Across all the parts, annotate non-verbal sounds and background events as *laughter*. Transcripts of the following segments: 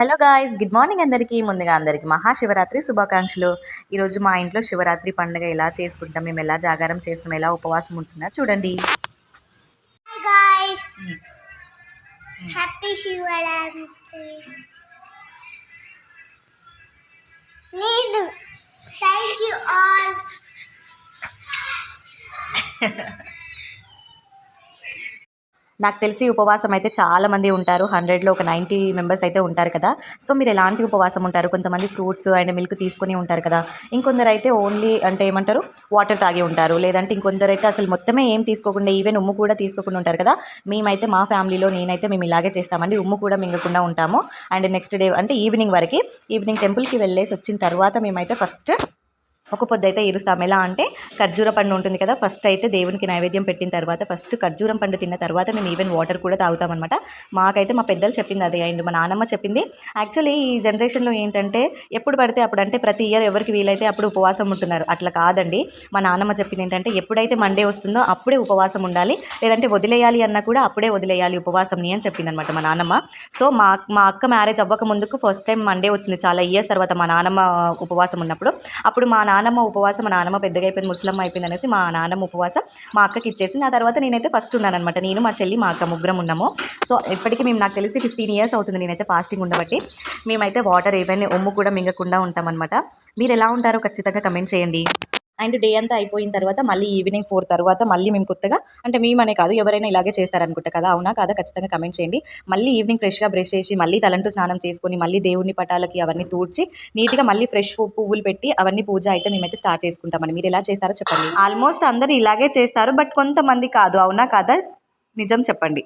Hello guys good morning అందరికీ. ముందుగా అందరికీ మహాశివరాత్రి శుభాకాంక్షలు. ఈరోజు మా ఇంట్లో శివరాత్రి పండుగ ఎలా చేసుకుంటాం మేము ఎలా జాగారం చేస్తున్నాం ఎలా ఉపవాసం ఉంటున్నా చూడండి. All. *laughs* నాకు తెలిసి ఉపవాసం అయితే చాలా మంది ఉంటారు. హండ్రెడ్లో ఒక నైంటీ మెంబర్స్ అయితే ఉంటారు కదా. సో మీరు ఎలాంటి ఉపవాసం ఉంటారు? కొంతమంది ఫ్రూట్స్ అండ్ మిల్క్ తీసుకొని ఉంటారు కదా. ఇంకొందరు అయితే ఓన్లీ అంటే ఏమంటారు? వాటర్ తాగి ఉంటారు. లేదంటే ఇంకొందరు అయితే అసలు మొత్తమే ఏం తీసుకోకుండా ఈవెన్ ఉమ్ము కూడా తీసుకోకుండా ఉంటారు కదా. మేమైతే మా ఫ్యామిలీలో నేనైతే మేము ఇలాగే చేస్తామండి. ఉమ్ము కూడా మింగకుండా ఉంటాము. అండ్ నెక్స్ట్ డే అంటే ఈవినింగ్ వరకు ఈవినింగ్ టెంపుల్కి వెళ్ళేసి వచ్చిన తర్వాత మేమైతే ఫస్ట్ ఒక పొద్దు అయితే ఇరుస్తాం ఎలా అంటే ఖర్జూర పండు ఉంటుంది కదా ఫస్ట్ అయితే దేవునికి నైవేద్యం పెట్టిన తర్వాత ఫస్ట్ ఖర్జూరం పండు తిన్న తర్వాత మేము ఈవెన్ వాటర్ కూడా తాగుతామన్నమాట మాకైతే మా పెద్దలు చెప్పింది అదే అండ్ మా నాన్నమ్మ చెప్పింది. యాక్చువల్లీ ఈ జనరేషన్లో ఏంటంటే ఎప్పుడు పడితే అప్పుడు అంటే ప్రతి ఇయర్ ఎవరికి వీలైతే అప్పుడు ఉపవాసం ఉంటున్నారు. అట్లా కాదండి. మా నాన్నమ్మ చెప్పింది ఏంటంటే ఎప్పుడైతే మండే వస్తుందో అప్పుడే ఉపవాసం ఉండాలి. లేదంటే వదిలేయాలి అన్నా కూడా అప్పుడే వదిలేయాలి ఉపవాసంని అని చెప్పింది అనమాట మా నాన్నమ్మ సో మా మా అక్క మ్యారేజ్ అవ్వక ముందుకు ఫస్ట్ టైం మండే వచ్చింది. చాలా ఇయర్స్ తర్వాత మా నాన్నమ్మ ఉపవాసం ఉన్నప్పుడు. అప్పుడు మా నాన్న నానమ్మ ఉపవాసం మా నాన్నమ్మ పెద్దగా అయిపోయింది ముసలమ్మ అయిపోయింది అనేసి మా నాన్నమ్మ ఉపవాసం మా అక్కకి ఇచ్చేసింది. ఆ తర్వాత నేనైతే ఫస్ట్ ఉన్నానమాట నేను మా చెల్లి మా అక్క ముగ్గురం ఉన్నాము. సో ఇప్పటికీ మేము నాకు తెలిసి ఫిఫ్టీన్ ఇయర్స్ అవుతుంది నేనైతే ఫాస్టింగ్ ఉండబట్టి. మేమైతే వాటర్ ఏవైనా ఉమ్ము కూడా మింగకుండా ఉంటామన్నమాట. మీరు ఎలా ఉంటారో ఖచ్చితంగా కమెంట్ చేయండి. అండ్ డే అంతా అయిపోయిన తర్వాత మళ్ళీ ఈవినింగ్ ఫోర్ తర్వాత మళ్ళీ మేము కొత్తగా అంటే మేమనే కాదు ఎవరైనా ఇలాగే చేస్తారనుకుంటా కదా అవునా కాదా? ఖచ్చితంగా కమెంట్ చేయండి. మళ్ళీ ఈవినింగ్ ఫ్రెష్గా బ్రష్ చేసి మళ్ళీ తలంటూ స్నానం చేసుకొని మళ్ళీ దేవుని పటాలకి అవన్నీ తూడ్చి నీట్గా మళ్ళీ ఫ్రెష్ పువ్వులు పెట్టి అవన్నీ పూజ అయితే మేమైతే స్టార్ట్ చేసుకుంటామని మీరు ఎలా చేస్తారో చెప్పండి. ఆల్మోస్ట్ అందరు ఇలాగే చేస్తారు బట్ కొంతమంది కాదు అవునా కాదా? నిజం చెప్పండి.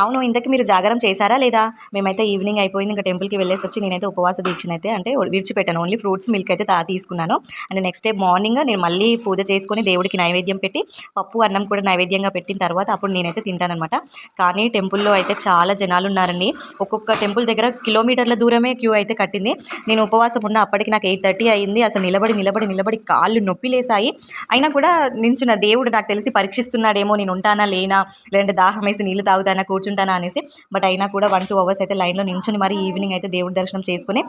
అవును ఇంతకు మీరు జాగారం చేశారా లేదా? మేమైతే ఈవినింగ్ అయిపోయింది ఇంకా టెంపుల్కి వెళ్ళేసి వచ్చి నేనైతే ఉపవాస దీక్షను అయితే అంటే విడిచిపెట్టాను. ఓన్లీ ఫ్రూట్స్ మిల్క్ అయితే తా తీసుకున్నాను. అండ్ నెక్స్ట్ డే మార్నింగ్ నేను మళ్ళీ పూజ చేసుకొని దేవుడికి నైవేద్యం పెట్టి పప్పు అన్నం కూడా నైవేద్యంగా పెట్టిన తర్వాత అప్పుడు నేనైతే తింటానమాట కానీ టెంపుల్లో అయితే చాలా జనాలు ఉన్నారండి. ఒక్కొక్క టెంపుల్ దగ్గర కిలోమీటర్ల దూరమే క్యూ అయితే కట్టింది. నేను ఉపవాసం ఉన్న అప్పటికి నాకు ఎయిట్ థర్టీ అయింది. అసలు నిలబడి నిలబడి నిలబడి కాళ్ళు నొప్పి లేసాయి అయినా కూడా నించున్న దేవుడు నాకు తెలిసి పరీక్షిస్తున్నాడేమో నేను ఉంటానా లేనా లేదంటే దాహం వేసి నీళ్ళు తాగుతానా కూర్చుంటానా అనేసి. బట్ అయినా కూడా వన్ టూ అవర్స్ అయితే లైన్లో నించుని మరి ఈవినింగ్ అయితే దేవుడి దర్శనం చేసుకుని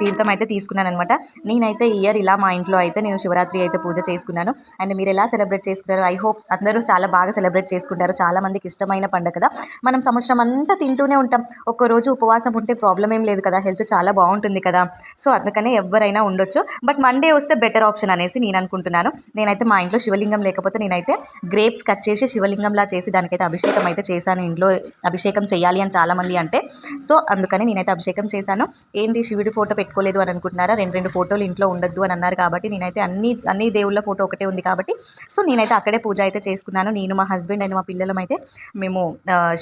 తీర్థం అయితే తీసుకున్నాను అనమాట నేనైతే ఇయర్ ఇలా మా ఇంట్లో అయితే నేను శివరాత్రి అయితే పూజ చేసుకున్నాను. అండ్ మీరు ఎలా సెలబ్రేట్ చేసుకున్నారు? ఐ హోప్ అందరూ చాలా బాగా సెలబ్రేట్ చేసుకుంటారు. చాలా మందికి ఇష్టమైన పండుగ కదా. మనం సంవత్సరం అంతా తింటూనే ఉంటాం. ఒక్కరోజు ఉపవాసం ఉంటే ప్రాబ్లం ఏం లేదు కదా. హెల్త్ చాలా బాగుంటుంది కదా. సో అందుకనే ఎవరైనా ఉండొచ్చు. బట్ మండే వస్తే బెటర్ ఆప్షన్ అనేసి నేను అనుకుంటున్నాను. నేనైతే మా ఇంట్లో శివలింగం లేకపోతే నేనైతే గ్రేప్స్ కట్ చేసి శివలింగంలా చేసి దానికైతే అభిషేకం అయితే చేశాను ఇంట్లో. అభిషేకం చేయాలి అని చాలామంది అంటే సో అందుకని నేనైతే అభిషేకం చేశాను. ఏంటి శివుడి ఫోటో పెట్టుకోలేదు అని అనుకుంటున్నారా? రెండు రెండు ఫోటోలు ఇంట్లో ఉండొద్దు అని అన్నారు కాబట్టి నేనైతే అన్ని అన్ని దేవుళ్ళ ఫోటో ఒకటే ఉంది కాబట్టి సో నేనైతే అక్కడే పూజ అయితే చేసుకున్నాను. నేను మా హస్బెండ్ అండ్ మా పిల్లలం అయితే మేము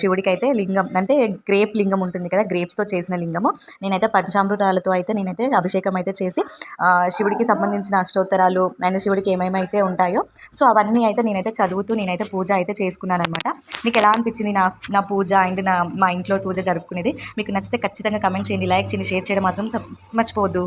శివుడికి అయితే లింగం అంటే గ్రేప్ లింగం ఉంటుంది కదా గ్రేప్స్తో చేసిన లింగము. నేనైతే పంచామృతాలతో అయితే నేనైతే అభిషేకం అయితే చేసి శివుడికి సంబంధించిన అష్టోత్తరాలు అండ్ శివుడికి ఏమేమైతే ఉంటాయో సో అవన్నీ అయితే నేనైతే చదువుతూ నేనైతే పూజ అయితే చేసుకున్నాను అనమాట మీకు ఎలా అనిపించింది నా నా పూజ అండ్ నా మా ఇంట్లో పూజ జరుపుకునేది. మీకు నచ్చితే ఖచ్చితంగా కమెంట్ చేయండి లైక్ చేయండి షేర్ చేయడం మాత్రం మర్చిపోవద్దు.